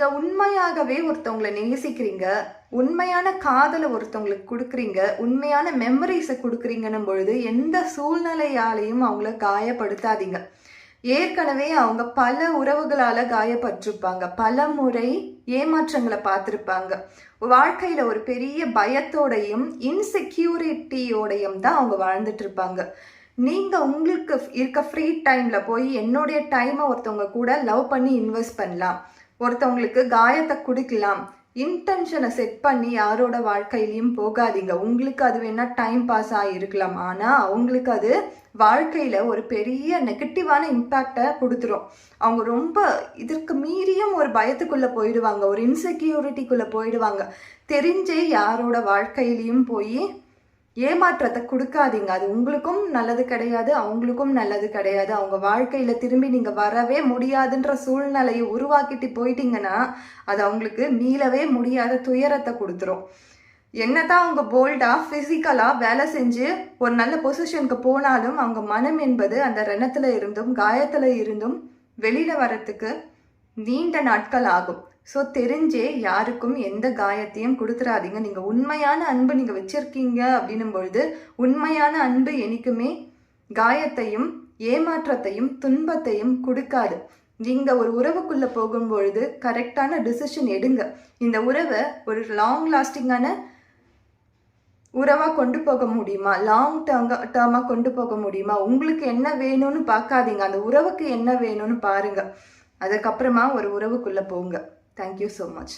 நீங்க உண்மையாகவே ஒருத்தவங்களை நேசிக்கிறீங்க உண்மையான காதலை ஒருத்தவங்களுக்கு கொடுக்குறீங்க உண்மையான மெமரிஸை கொடுக்குறீங்கன்னும் பொழுது எந்த சூழ்நிலையாலையும் அவங்கள காயப்படுத்தாதீங்க. ஏற்கனவே அவங்க பல உறவுகளால் காயப்பட்டிருப்பாங்க. பல முறை ஏமாற்றங்களை பார்த்துருப்பாங்க. வாழ்க்கையில் ஒரு பெரிய பயத்தோடையும் இன்செக்யூரிட்டியோடையும் தான் அவங்க வாழ்ந்துட்டு இருப்பாங்க நீங்கள் உங்களுக்கு இருக்க ஃப்ரீ டைமில் போய் என்னுடைய டைமை ஒருத்தவங்க கூட லவ் பண்ணி இன்வெஸ்ட் பண்ணலாம். ஒருத்தவங்களுக்கு காயத்தை கொடுக்கலாம். இன்டென்ஷனை செட் பண்ணி யாரோட வாழ்க்கையிலையும் போகாதீங்க. உங்களுக்கு அது வேணா டைம் பாஸ் ஆகிருக்கலாம் ஆனால் அவங்களுக்கு அது வாழ்க்கையில் ஒரு பெரிய நெகட்டிவான இம்பேக்டை கொடுத்துரும். அவங்க ரொம்ப இதற்கு மீறியும் ஒரு பயத்துக்குள்ளே போயிடுவாங்க. ஒரு இன்செக்யூரிட்டிக்குள்ளே போயிடுவாங்க. தெரிஞ்சே யாரோட வாழ்க்கையிலையும் போய் ஏமாற்றத்தை கொடுக்காதீங்க. அது உங்களுக்கும் நல்லது கிடையாது அவங்களுக்கும் நல்லது கிடையாது. அவங்க வாழ்க்கையில் திரும்பி நீங்கள் வரவே முடியாதுன்ற சூழ்நிலையை உருவாக்கிட்டு போயிட்டீங்கன்னா அது அவங்களுக்கு மீளவே முடியாத துயரத்தை கொடுத்துரும். என்னதான் அவங்க போல்டா ஃபிசிக்கலாக வேலை செஞ்சு ஒரு நல்ல பொசிஷனுக்கு போனாலும் அவங்க மனம் என்பது அந்த ரணத்தில் இருந்தும் காயத்தில் இருந்தும் வெளியில் வரத்துக்கு நீண்ட நாட்கள் ஆகும். ஸோ தெரிஞ்சே யாருக்கும் எந்த காயத்தையும் கொடுத்துறாதீங்க. நீங்கள் உண்மையான அன்பு நீங்கள் வச்சிருக்கீங்க அப்படின்னும் பொழுது உண்மையான அன்பு என்றைக்குமே காயத்தையும் ஏமாற்றத்தையும் துன்பத்தையும் கொடுக்காது. நீங்கள் ஒரு உறவுக்குள்ளே போகும்பொழுது கரெக்டான டிசிஷன் எடுங்க. இந்த உறவை ஒரு லாங் லாஸ்டிங்கான உறவாக கொண்டு போக முடியுமா? லாங் டேர்ங்க டேர்மாக கொண்டு போக முடியுமா? உங்களுக்கு என்ன வேணும்னு பார்க்காதீங்க. அந்த உறவுக்கு என்ன வேணும்னு பாருங்கள் அதுக்கப்புறமா ஒரு உறவுக்குள்ளே போங்க. Thank you so much